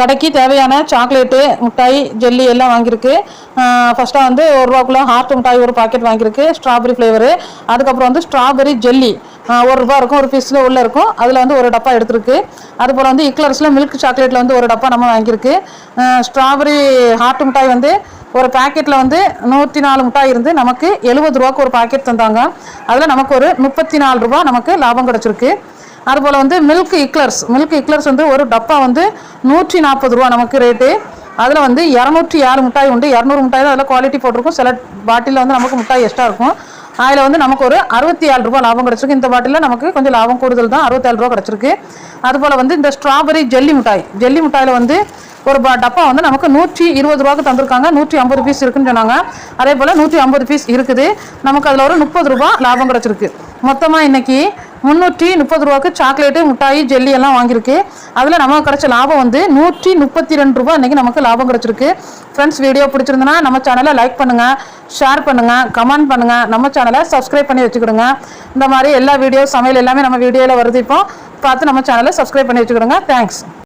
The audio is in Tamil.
கடைக்கு தேவையான சாக்லேட்டு மிட்டாய் ஜெல்லி எல்லாம் வாங்கியிருக்கு. ஃபஸ்ட்டாக வந்து ஒரு ரூபாக்குள்ள ஹார்ட் மிட்டாய் ஒரு பாக்கெட் வாங்கியிருக்கு. ஸ்ட்ராபெரி ஃப்ளேவரு அதுக்கப்புறம் வந்து ஸ்ட்ராபெரி ஜெல்லி ஒரு ரூபா இருக்கும் ஒரு பீஸில் உள்ளே இருக்கும். அதில் வந்து ஒரு டப்பா எடுத்திருக்கு. அதுபோல் வந்து இக்லர்ஸில் மில்க் சாக்லேட்டில் வந்து ஒரு டப்பா நம்ம வாங்கியிருக்கு. ஸ்ட்ராபெரி ஹார்ட் மிட்டாய் வந்து ஒரு பாக்கெட்டில் வந்து நூற்றி நாலு மிட்டாய் இருந்து நமக்கு எழுபது ரூபாக்கு ஒரு பாக்கெட் தந்தாங்க. அதில் நமக்கு ஒரு முப்பத்தி நாலு ரூபா நமக்கு லாபம் கிடச்சிருக்கு. அதுபோல் வந்து மில்க் இக்லர்ஸ் மில்க் இக்லர்ஸ் வந்து ஒரு டப்பா வந்து நூற்றி நாற்பது ரூபா நமக்கு ரேட்டு அதில் வந்து இரநூற்றி ஆறு மிட்டாய் உண்டு. இரநூறு மிட்டாய் தான் அதில் குவாலிட்டி போட்டிருக்கும். சில பாட்டிலில் வந்து நமக்கு மிட்டாய் எக்ஸ்ட்ரா இருக்கும். அதில் வந்து நமக்கு ஒரு அறுபத்தி ஏழு ரூபா லாபம் கிடச்சிருக்கு. இந்த பாட்டிலில் நமக்கு கொஞ்சம் லாபம் கூடுதல் தான் அறுபத்தேழு ரூபா கிடச்சிருக்கு. அதுபோல் வந்து இந்த ஸ்ட்ராபெரி ஜெல்லி மிட்டாய். ஜெல்லி மிட்டாயில் வந்து ஒரு ப- டப்பா வந்து நமக்கு நூற்றி இருபது ரூபாய்க்கு தந்திருக்காங்க. நூற்றி ஐம்பது பீஸ் இருக்குன்னு சொன்னாங்க. அதே போல் நூற்றி ஐம்பது பீஸ் இருக்குது. நமக்கு அதில் ஒரு முப்பது ரூபா லாபம் கிடச்சிருக்கு. மொத்தமாக இன்னைக்கு முந்நூற்றி முப்பது ரூபாய்க்கு சாக்லேட்டு மிட்டாய் ஜெல்லி எல்லாம் வாங்கியிருக்கு. அதில் நமக்கு கிடைச்ச லாபம் வந்து நூற்றி முப்பத்தி ரெண்டு ரூபா இன்றைக்கி நமக்கு லாபம் கிடச்சிருக்கு. ஃப்ரெண்ட்ஸ் வீடியோ பிடிச்சிருந்தனா நம்ம சேனலை லைக் பண்ணுங்கள் ஷேர் பண்ணுங்கள் கமெண்ட் பண்ணுங்கள் நம்ம சேனலை சப்ஸ்கிரைப் பண்ணி வச்சுக்கிடுங்க. இந்த மாதிரி எல்லா வீடியோ சமையல் எல்லாமே நம்ம வீடியோவில் வருது இப்போ. பார்த்து நம்ம சேனலை சப்ஸ்கிரைப் பண்ணி வச்சுக்கிடுங்க. தேங்க்ஸ்